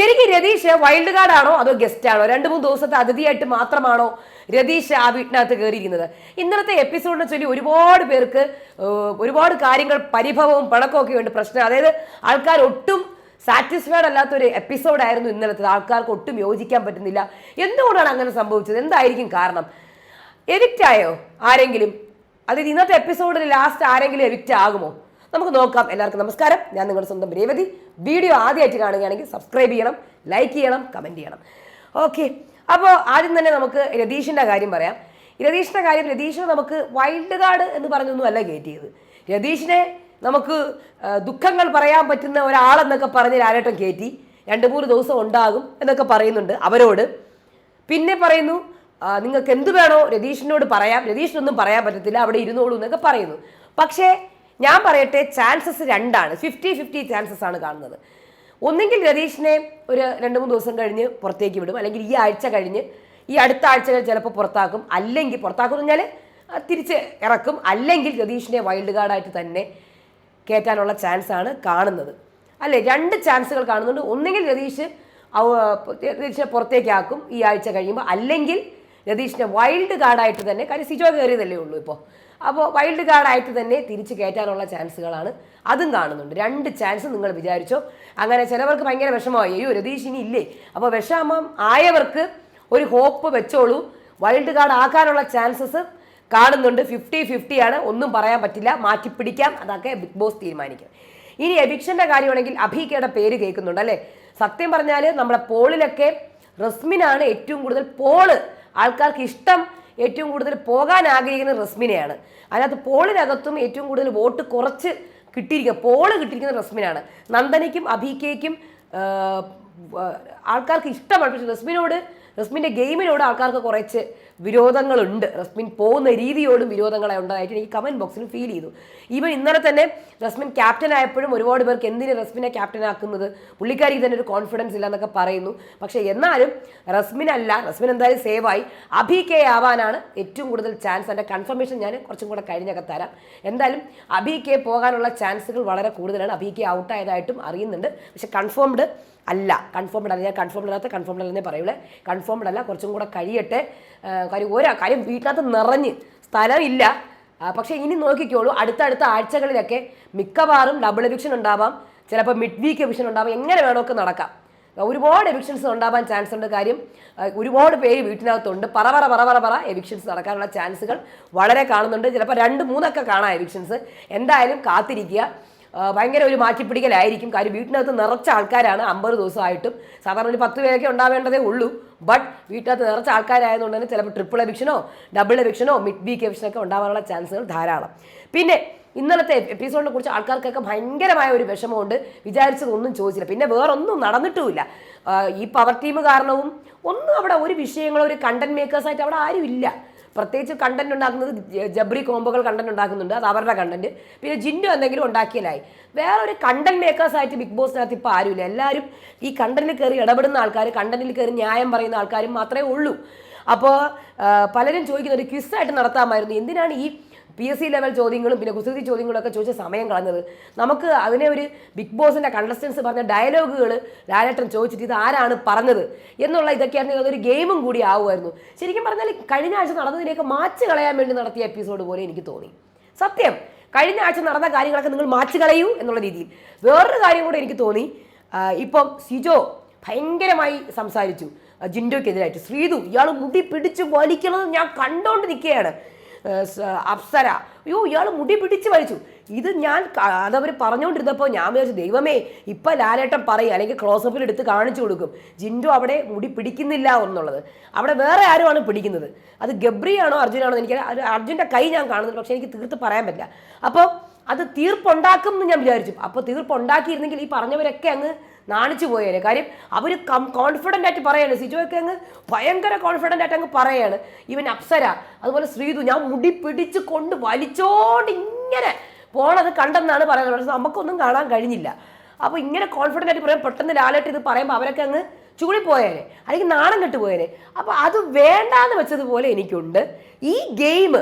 ശരിക്കും Ratheesh wild card ആണോ അതോ ഗസ്റ്റ് ആണോ? രണ്ട് മൂന്ന് ദിവസത്തെ അതിഥിയായിട്ട് മാത്രമാണോ രതീഷ് ആ വീട്ടിനകത്ത് കയറിയിരിക്കുന്നത്? ഇന്നത്തെ എപ്പിസോഡിനെ ചൊല്ലി ഒരുപാട് പേർക്ക് ഒരുപാട് കാര്യങ്ങൾ പരിഭവവും പിണക്കവും ഒക്കെ ഉണ്ട് പ്രശ്നം അതായത് ആൾക്കാർ ഒട്ടും സാറ്റിസ്ഫൈഡ് അല്ലാത്തൊരു എപ്പിസോഡായിരുന്നു ഇന്നലത്തെ ആൾക്കാർക്ക് ഒട്ടും യോജിക്കാൻ പറ്റുന്നില്ല. എന്തുകൊണ്ടാണ് അങ്ങനെ സംഭവിച്ചത്? എന്തായിരിക്കും കാരണം? എവിക്റ്റ് ആയോ? ആരെങ്കിലും? അതായത് ഇന്നത്തെ എപ്പിസോഡിൽ ലാസ്റ്റ് ആരെങ്കിലും എവിക്റ്റ് ആകുമോ? നമുക്ക് നോക്കാം. എല്ലാവർക്കും നമസ്കാരം. ഞാൻ നിങ്ങളുടെ സ്വന്തം രേവതി. വീഡിയോ ആദ്യമായിട്ട് കാണുകയാണെങ്കിൽ സബ്സ്ക്രൈബ് ചെയ്യണം ലൈക്ക് ചെയ്യണം കമന്റ് ചെയ്യണം. ഓക്കെ അപ്പോൾ ആദ്യം തന്നെ നമുക്ക് രതീഷിന്റെ കാര്യം പറയാം. രതീഷിന്റെ കാര്യം രതീഷിനെ നമുക്ക് വൈൽഡ് കാർഡ് എന്ന് പറഞ്ഞൊന്നും അല്ല കയറ്റിയത് രതീഷിനെ നമുക്ക് ദുഃഖങ്ങൾ പറയാൻ പറ്റുന്ന ഒരാളെന്നൊക്കെ പറഞ്ഞ് ലാലേട്ടൻ കയറ്റി രണ്ട് മൂന്ന് ദിവസം ഉണ്ടാകും എന്നൊക്കെ പറയുന്നുണ്ട് അവരോട്. പിന്നെ പറയുന്നു നിങ്ങൾക്ക് എന്ത് വേണോ രതീഷിനോട് പറയാം. രതീഷിനൊന്നും പറയാൻ പറ്റത്തില്ല. അവിടെ ഇരുന്നോളൂ എന്നൊക്കെ പറയുന്നു. പക്ഷേ ഞാൻ പറയട്ടെ ചാൻസസ് രണ്ടാണ്. ഫിഫ്റ്റി ഫിഫ്റ്റി ചാൻസസ് ആണ് കാണുന്നത്. ഒന്നെങ്കിൽ രതീഷിനെ ഒരു രണ്ട് മൂന്ന് ദിവസം കഴിഞ്ഞ് പുറത്തേക്ക് വിടും. അല്ലെങ്കിൽ ഈ ആഴ്ച കഴിഞ്ഞ് ഈ അടുത്ത ആഴ്ചകൾ ചിലപ്പോൾ പുറത്താക്കും. അല്ലെങ്കിൽ പുറത്താക്കും എന്ന് പറഞ്ഞാൽ തിരിച്ച് ഇറക്കും. അല്ലെങ്കിൽ രതീഷിനെ വൈൽഡ് കാർഡായിട്ട് തന്നെ കയറ്റാനുള്ള ആണ് കാണുന്നത്. അല്ലേ? രണ്ട് ചാൻസുകൾ കാണുന്നുണ്ട്. ഒന്നെങ്കിൽ രതീഷ് രതീഷിനെ പുറത്തേക്കാക്കും ഈ ആഴ്ച കഴിയുമ്പോൾ. അല്ലെങ്കിൽ രതീഷിനെ വൈൽഡ് കാർഡായിട്ട് തന്നെ കാര്യം സിജോ കയറിയതല്ലേ ഉള്ളൂ ഇപ്പോൾ. അപ്പോൾ വൈൽഡ് കാർഡായിട്ട് തന്നെ തിരിച്ച് കയറ്റാനുള്ള ചാൻസുകളാണ്. അതും കാണുന്നുണ്ട്. രണ്ട് ചാൻസ് നിങ്ങൾ വിചാരിച്ചോ. അങ്ങനെ ചിലവർക്ക് ഭയങ്കര വിഷമമായി. അയ്യോ രതീഷ് ഇനി ഇല്ലേ? അപ്പോൾ വിഷമം ആയവർക്ക് ഒരു ഹോപ്പ് വെച്ചോളൂ. വൈൽഡ് കാർഡ് ആക്കാനുള്ള ചാൻസസ് കാണുന്നുണ്ട്. ഫിഫ്റ്റി ഫിഫ്റ്റിയാണ് ഒന്നും പറയാൻ പറ്റില്ല. മാറ്റിപ്പിടിക്കാം. അതൊക്കെ ബിഗ് ബോസ് തീരുമാനിക്കും. ഇനി എബിക്ഷന്റെ കാര്യമാണെങ്കിൽ അഭിക്കയുടെ പേര് കേൾക്കുന്നുണ്ട് അല്ലേ? സത്യം പറഞ്ഞാൽ നമ്മുടെ പോളിലൊക്കെ റസ്മിനാണ് ഏറ്റവും കൂടുതൽ പോൾ. ആൾക്കാർക്ക് ഇഷ്ടം ഏറ്റവും കൂടുതൽ പോകാൻ ആഗ്രഹിക്കുന്നത് റസ്മിനെയാണ്. അതിനകത്ത് പോളിനകത്തും ഏറ്റവും കൂടുതൽ വോട്ട് കുറച്ച് കിട്ടിയിരിക്കുക പോൾ കിട്ടിയിരിക്കുന്നത് റസ്മിനാണ്. നന്ദനയ്ക്കും അഭീക്കയ്ക്കും ആൾക്കാർക്ക് ഇഷ്ടമാണ്. പക്ഷെ റസ്മിനോട് റസ്മിന്റെ ഗെയിമിനോട് ആൾക്കാർക്ക് കുറച്ച് വിരോധങ്ങളുണ്ട്. റസ്മിൻ പോകുന്ന രീതിയോടും വിരോധങ്ങളെ ഉണ്ടായിട്ട് എനിക്ക് കമന്റ് ബോക്സിൽ ഫീൽ ചെയ്തു. ഈവൻ ഇന്നലെ തന്നെ റസ്മിൻ ക്യാപ്റ്റൻ ആയപ്പോഴും ഒരുപാട് പേർക്ക് എന്തിന് റസ്മിനെ ക്യാപ്റ്റൻ ആക്കുന്നത്? പുള്ളിക്കാരിക്ക് തന്നെ ഒരു കോൺഫിഡൻസ് ഇല്ല എന്നൊക്കെ പറയുന്നു. പക്ഷേ എന്നാലും റസ്മിൻ അല്ല റസ്മിൻ എന്തായാലും സേവായി അഭി കെ ആവാനാണ് ഏറ്റവും കൂടുതൽ ചാൻസ് എന്റെ കൺഫർമേഷൻ ഞാൻ കുറച്ചും കൂടെ കഴിഞ്ഞൊക്കെ തരാം. എന്തായാലും അഭി കെ പോകാനുള്ള ചാൻസുകൾ വളരെ കൂടുതലാണ്. അഭി കെ ഔട്ടായതായിട്ടും അറിയുന്നുണ്ട്. പക്ഷെ കൺഫേംഡ് അല്ല. കൺഫേംഡ് അല്ല. ഞാൻ കൺഫേംഡ് അല്ലാത്ത കൺഫേംഡ് അല്ലെന്നേ പറയുള്ളൂ കൺഫേംഡ് അല്ല. കുറച്ചും കൂടെ കഴിയട്ടെ. കാര്യം ഒരാ കാര്യം വീട്ടിനകത്ത് നിറഞ്ഞ് സ്ഥലമില്ല. പക്ഷേ ഇനി നോക്കിക്കോളൂ. അടുത്തടുത്ത ആഴ്ചകളിലൊക്കെ മിക്കവാറും ഡബിൾ എവിക്ഷൻ ഉണ്ടാവാം. ചിലപ്പോൾ മിഡ് വീക്ക് എവിക്ഷൻ ഉണ്ടാവാം. എങ്ങനെ വേണമൊക്കെ നടക്കാം. ഒരുപാട് എവിക്ഷൻസ് ഉണ്ടാവാൻ ചാൻസ് ഉണ്ട് കാര്യം. ഒരുപാട് പേര് വീട്ടിനകത്തുണ്ട്. പറ പറ പറ പറ പറ എവിക്ഷൻസ് നടക്കാനുള്ള ചാൻസുകൾ വളരെ കാണുന്നുണ്ട്. ചിലപ്പോൾ രണ്ട് മൂന്നൊക്കെ കാണാം എവിക്ഷൻസ് എന്തായാലും കാത്തിരിക്കുക. ഭയങ്കര ഒരു മാറ്റിപ്പിടിക്കലായിരിക്കും. കാര്യം വീട്ടിനകത്ത് നിറച്ച ആൾക്കാരാണ് അമ്പത് ദിവസമായിട്ടും. സാധാരണ ഒരു പത്ത് പേരൊക്കെ ഉണ്ടാവേണ്ടതേ ഉള്ളൂ. ബട്ട് വീട്ടിനകത്ത് നിറച്ച ആൾക്കാരായതുകൊണ്ട് തന്നെ ചിലപ്പോൾ ട്രിപ്പിൾ എവിക്ഷനോ ഡബിൾ എവിക്ഷനോ മിഡ് വീക്ക് എവിക്ഷനൊക്കെ ഉണ്ടാവാനുള്ള ചാൻസുകൾ ധാരാളം. പിന്നെ ഇന്നലത്തെ എപ്പിസോഡിനെ കുറിച്ച് ആൾക്കാർക്കൊക്കെ ഭയങ്കരമായ ഒരു വിഷമമുണ്ട്. വിചാരിച്ചതൊന്നും ചോദിച്ചില്ല. പിന്നെ വേറൊന്നും നടന്നിട്ടുമില്ല. ഈ പവർ ടീം കാരണവും ഒന്നും അവിടെ ഒരു വിഷയങ്ങളോ ഒരു കണ്ടന്റ് മേക്കേഴ്സായിട്ട് അവിടെ ആരും ഇല്ല പ്രത്യേകിച്ച് കണ്ടന്റ് ഉണ്ടാക്കുന്നത് ജബ്രി കോംബോകൾ കണ്ടന്റ് ഉണ്ടാക്കുന്നുണ്ട്. അത് അവരുടെ കണ്ടന്റ് പിന്നെ ജിൻഡു എന്തെങ്കിലും ഉണ്ടാക്കിയാലായി. വേറെ ഒരു കണ്ടന്റ് മേക്കേഴ്സ് ആയിട്ട് ബിഗ് ബോസിനകത്ത് ഇപ്പോൾ ആരുമില്ല. എല്ലാവരും ഈ കണ്ടന്റിൽ കയറി ഇടപെടുന്ന ആൾക്കാർ കണ്ടന്റിൽ കയറി ന്യായം പറയുന്ന ആൾക്കാരും മാത്രമേ ഉള്ളൂ. അപ്പോൾ പലരും ചോദിക്കുന്ന ഒരു ക്വിസായിട്ട് നടത്താമായിരുന്നു. എന്തിനാണ് ഈ പി എസ് സി ലെവൽ ചോദ്യങ്ങളും പിന്നെ കുസൃതി ചോദ്യങ്ങളൊക്കെ ചോദിച്ച സമയം കളഞ്ഞത്. നമുക്ക് അതിനെ ഒരു ബിഗ് ബോസിന്റെ കണ്ടസ്റ്റൻസ് പറഞ്ഞ ഡയലോഗുകൾ ലാലേട്ടൻ ചോദിച്ചിട്ട് ഇത് ആരാണ് പറഞ്ഞത് എന്നുള്ള ഇതൊക്കെയായിരുന്നു അതൊരു ഗെയിമും കൂടി ആവുമായിരുന്നു. ശരിക്കും പറഞ്ഞാൽ കഴിഞ്ഞ ആഴ്ച നടന്നതിനെയൊക്കെ മാച്ച് കളയാൻ വേണ്ടി നടത്തിയ എപ്പിസോഡ് പോലെ എനിക്ക് തോന്നി. സത്യം കഴിഞ്ഞ ആഴ്ച നടന്ന കാര്യങ്ങളൊക്കെ നിങ്ങൾ മാച്ച് കളയൂ എന്നുള്ള രീതിയിൽ. വേറൊരു കാര്യം കൂടെ എനിക്ക് തോന്നി ഇപ്പം സിജോ ഭയങ്കരമായി സംസാരിച്ചു. ജിൻഡോയ്ക്കെതിരായിട്ട്. ശ്രീതു ഇയാൾ മുടി പിടിച്ച് വലിക്കുന്നത് ഞാൻ കണ്ടോണ്ട് നിൽക്കുകയാണ്. അപ്സര. അയ്യോ ഇയാൾ മുടി പിടിച്ച് വലിച്ചു ഇത് ഞാൻ അതവർ പറഞ്ഞുകൊണ്ടിരുന്നപ്പോൾ ഞാൻ വിചാരിച്ചു ദൈവമേ ഇപ്പം ലാലേട്ടൻ പറയും അല്ലെങ്കിൽ ക്ലോസപ്പിൽ എടുത്ത് കാണിച്ചു കൊടുക്കും ജിൻഡു അവിടെ മുടി പിടിക്കുന്നില്ല എന്നുള്ളത്. അവിടെ വേറെ ആരുമാണ് പിടിക്കുന്നത്? അത് ഗബ്രിയാണോ അർജുനാണോ എനിക്ക് അർജുന്റെ കൈ ഞാൻ കാണുന്നത് പക്ഷേ എനിക്ക് തീർത്ത് പറയാൻ പറ്റില്ല. അപ്പോൾ അത് തീർപ്പുണ്ടാക്കും എന്ന് ഞാൻ വിചാരിച്ചു. അപ്പോൾ തീർപ്പുണ്ടാക്കിയിരുന്നെങ്കിൽ ഈ പറഞ്ഞവരൊക്കെ അങ്ങ് നാണിച്ചു പോയേനെ. കാര്യം അവർ കം കോൺഫിഡന്റ് ആയിട്ട് പറയാണ്. സിജുവൊക്കെ അങ്ങ് ഭയങ്കര കോൺഫിഡന്റ് ആയിട്ട് അങ്ങ് പറയാണ്. ഇവൻ അപ്സര അതുപോലെ ശ്രീതു ഞാൻ മുടി പിടിച്ച് കൊണ്ട് വലിച്ചോണ്ട് ഇങ്ങനെ പോണത് കണ്ടെന്നാണ് പറയുന്നത്. പക്ഷെ നമുക്കൊന്നും കാണാൻ കഴിഞ്ഞില്ല. അപ്പോൾ ഇങ്ങനെ കോൺഫിഡന്റ് ആയിട്ട് പറയാൻ പെട്ടെന്ന് ലാലേട്ട് ഇത് പറയുമ്പോൾ അവരൊക്കെ അങ്ങ് ചൂളിപ്പോയേനെ അല്ലെങ്കിൽ നാണം കെട്ട് പോയേനെ. അപ്പോൾ അത് വേണ്ടാന്ന് വെച്ചതുപോലെ എനിക്കുണ്ട്. ഈ ഗെയിം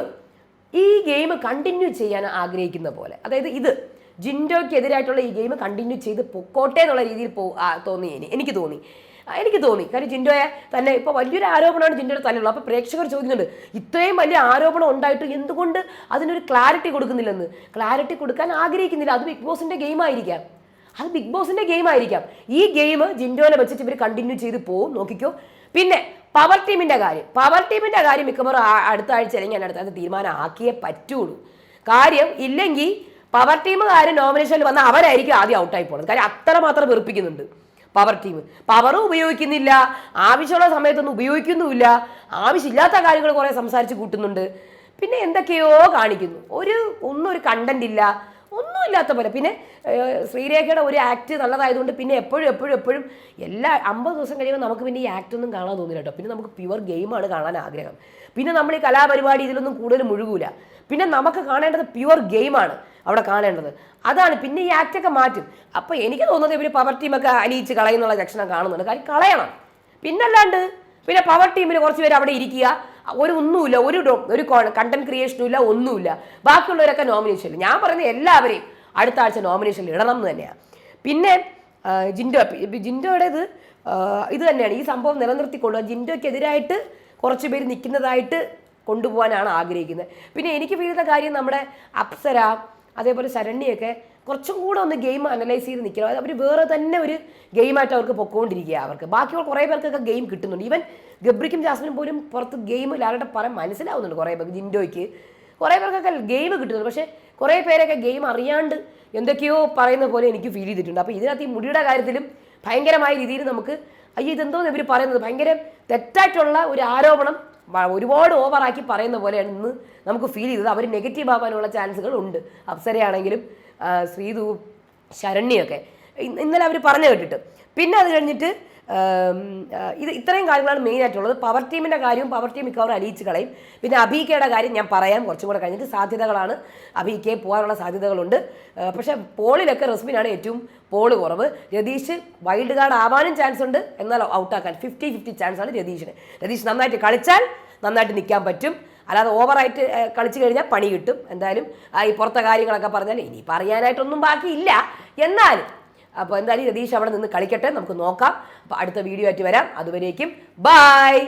ഈ ഗെയിം കണ്ടിന്യൂ ചെയ്യാൻ ആഗ്രഹിക്കുന്ന പോലെ. അതായത് ഇത്. ജിൻഡോയ്ക്കെതിരായിട്ടുള്ള ഈ ഗെയിം കണ്ടിന്യൂ ചെയ്ത് പൊക്കോട്ടെ എന്നുള്ള രീതിയിൽ പോ തോന്നി എനി- എനിക്ക് തോന്നി. എനിക്ക് തോന്നി. കാര്യം ജിൻഡോയെ തന്നെ ഇപ്പോൾ വലിയൊരു ആരോപണമാണ് ജിൻഡോയുടെ തലയുള്ളത് അപ്പോൾ പ്രേക്ഷകർ ചോദിക്കുന്നുണ്ട് ഇത്രയും വലിയ ആരോപണം ഉണ്ടായിട്ട് എന്തുകൊണ്ട് അതിനൊരു ക്ലാരിറ്റി കൊടുക്കുന്നില്ലെന്ന്? ക്ലാരിറ്റി കൊടുക്കാൻ ആഗ്രഹിക്കുന്നില്ല. അത് ബിഗ് ബോസിന്റെ ഗെയിം ആയിരിക്കാം. അത് ബിഗ് ബോസിന്റെ ഗെയിം ആയിരിക്കാം. ഈ ഗെയിം ജിൻഡോനെ വെച്ചിട്ട് ഇവർ കണ്ടിന്യൂ ചെയ്ത് പോകും നോക്കിക്കോ. പിന്നെ പവർ ടീമിന്റെ കാര്യം. പവർ ടീമിന്റെ കാര്യം മിക്കവാറും അടുത്ത ആഴ്ച അല്ലെങ്കിൽ അടുത്ത ആഴ്ച തീരുമാനം ആക്കിയേ പറ്റുള്ളൂ. കാര്യം ഇല്ലെങ്കിൽ പവർ ടീമുകാർ നോമിനേഷനിൽ വന്ന അവരായിരിക്കും ആദ്യം ഔട്ടായി പോകുന്നത് കാര്യം അത്രമാത്രം വെറുപ്പിക്കുന്നുണ്ട് പവർ ടീം പവറും ഉപയോഗിക്കുന്നില്ല. ആവശ്യമുള്ള സമയത്തൊന്നും ഉപയോഗിക്കുന്നുമില്ല. ആവശ്യമില്ലാത്ത കാര്യങ്ങൾ കുറേ സംസാരിച്ച് കൂട്ടുന്നുണ്ട്. പിന്നെ എന്തൊക്കെയോ കാണിക്കുന്നു. ഒരു ഒന്നും ഒരു കണ്ടന്റ് ഇല്ല. ഒന്നുമില്ലാത്ത പോലെ. പിന്നെ ശ്രീരേഖയുടെ ഒരു ആക്ട് നല്ലതായതുകൊണ്ട് പിന്നെ എപ്പോഴും എപ്പോഴും എപ്പോഴും എല്ലാ അമ്പത് ദിവസം കഴിയുമ്പോൾ നമുക്ക് പിന്നെ ഈ ആക്ട് ഒന്നും കാണാൻ തോന്നില്ല കേട്ടോ. പിന്നെ നമുക്ക് പ്യുവർ ഗെയിമാണ് കാണാൻ ആഗ്രഹം. പിന്നെ നമ്മൾ ഈ കലാപരിപാടി ഇതിലൊന്നും കൂടുതൽ മുഴുകൂല. പിന്നെ നമുക്ക് കാണേണ്ടത് പ്യുവർ ഗെയിമാണ് അവിടെ കാണേണ്ടത്. അതാണ് പിന്നെ ഈ ആക്റ്റൊക്കെ മാറ്റും. അപ്പോൾ എനിക്ക് തോന്നുന്നത് ഇവർ പവർ ടീമൊക്കെ അലിയിച്ച് കളയുന്നുള്ള ലക്ഷണം കാണുന്നുണ്ട്. കാര്യം കളയണം. പിന്നല്ലാണ്ട് പിന്നെ പവർ ടീമിൽ കുറച്ച് പേര് അവിടെ ഇരിക്കുക. ഒരു ഒന്നുമില്ല ഒരു ഒരു കണ്ടന്റ് ക്രിയേഷനും ഇല്ല ഒന്നുമില്ല. ബാക്കിയുള്ളവരൊക്കെ നോമിനേഷനിൽ ഞാൻ പറയുന്നത് എല്ലാവരെയും അടുത്ത ആഴ്ച നോമിനേഷനിൽ ഇടണം എന്ന് തന്നെയാണ് പിന്നെ ജിൻഡോ ജിൻഡോയുടേത് ഇത് തന്നെയാണ്. ഈ സംഭവം നിലനിർത്തിക്കൊണ്ട് ജിൻഡോയ്ക്കെതിരായിട്ട് കുറച്ച് പേര് നിൽക്കുന്നതായിട്ട് കൊണ്ടുപോകാനാണ് ആഗ്രഹിക്കുന്നത്. പിന്നെ എനിക്ക് വീഴുന്ന കാര്യം നമ്മുടെ അപ്സര അതേപോലെ ശരണ്യൊക്കെ കുറച്ചും കൂടെ ഒന്ന് ഗെയിം അനലൈസ് ചെയ്ത് നിൽക്കണം. അവർ വേറെ തന്നെ ഒരു ഗെയിമായിട്ട് അവർക്ക് പൊക്കോണ്ടിരിക്കുക അവർക്ക്. ബാക്കിയുള്ള കുറേ പേർക്കൊക്കെ ഗെയിം കിട്ടുന്നുണ്ട്. ഈവൻ ഗബ്രിക്കും ജാസ്മിനും പോലും പുറത്ത് ഗെയിം ലാലയുടെ പറയാൻ മനസ്സിലാവുന്നുണ്ട് കുറേ പേർക്ക്. ജിൻഡോയ്ക്ക് കുറേ പേർക്കൊക്കെ ഗെയിം കിട്ടുന്നുണ്ട്. പക്ഷേ കുറേ പേരൊക്കെ ഗെയിം അറിയാണ്ട് എന്തൊക്കെയോ പറയുന്ന പോലെ എനിക്ക് ഫീൽ ചെയ്തിട്ടുണ്ട്. അപ്പോൾ ഇതിനകത്ത് ഈ മുടിയുടെ കാര്യത്തിലും ഭയങ്കരമായ രീതിയിൽ നമുക്ക് അയ്യോ ഇതെന്തോ ഇവർ പറയുന്നത്? ഭയങ്കര തെറ്റായിട്ടുള്ള ഒരു ആരോപണം ഒരുപാട് ഓവറാക്കി പറയുന്ന പോലെയാണ് ഇന്ന് നമുക്ക് ഫീൽ ചെയ്തത്. അവർ നെഗറ്റീവ് ആവാനുള്ള ചാൻസുകൾ ഉണ്ട്. അപ്സരയാണെങ്കിലും ശ്രീതു ശരണ്യൊക്കെ. ഇന്നലെ അവർ പറഞ്ഞു കേട്ടിട്ട്. പിന്നെ അത് കഴിഞ്ഞിട്ട് ഇത് ഇത്രയും കാര്യങ്ങളാണ് മെയിൻ ആയിട്ടുള്ളത്. പവർ ടീമിന്റെ കാര്യവും പവർ ടീം മിക്കവാറും അലിയിച്ച് കളയും. പിന്നെ അബീക്കയുടെ കാര്യം ഞാൻ പറയാം. കുറച്ചും കൂടെ കഴിഞ്ഞിട്ട് സാധ്യതകളാണ് അബീക്കെ പോകാനുള്ള സാധ്യതകളുണ്ട്. പക്ഷേ പോളിലൊക്കെ റസ്മിനാണ് ഏറ്റവും പോൾ കുറവ്. രതീഷ് വൈൽഡ് കാർഡ് ആവാനും ചാൻസ് ഉണ്ട്. എന്നാൽ ഔട്ടാക്കാൻ ഫിഫ്റ്റി ഫിഫ്റ്റി ചാൻസ് ആണ് രതീഷിന്. രതീഷ് നന്നായിട്ട് കളിച്ചാൽ നന്നായിട്ട് നിൽക്കാൻ പറ്റും. അല്ലാതെ ഓവറായിട്ട് കളിച്ചു കഴിഞ്ഞാൽ പണി കിട്ടും. എന്തായാലും ഈ പുറത്തെ കാര്യങ്ങളൊക്കെ പറഞ്ഞാൽ ഇനി പറയാനായിട്ടൊന്നും ബാക്കിയില്ല. എന്നാലും അപ്പോൾ എന്തായാലും രതീഷ് അവിടെ നിന്ന് കളിക്കട്ടെ. നമുക്ക് നോക്കാം. അപ്പോൾ അടുത്ത വീഡിയോ ആയിട്ട് വരാം. അതുവരേക്കും ബായ്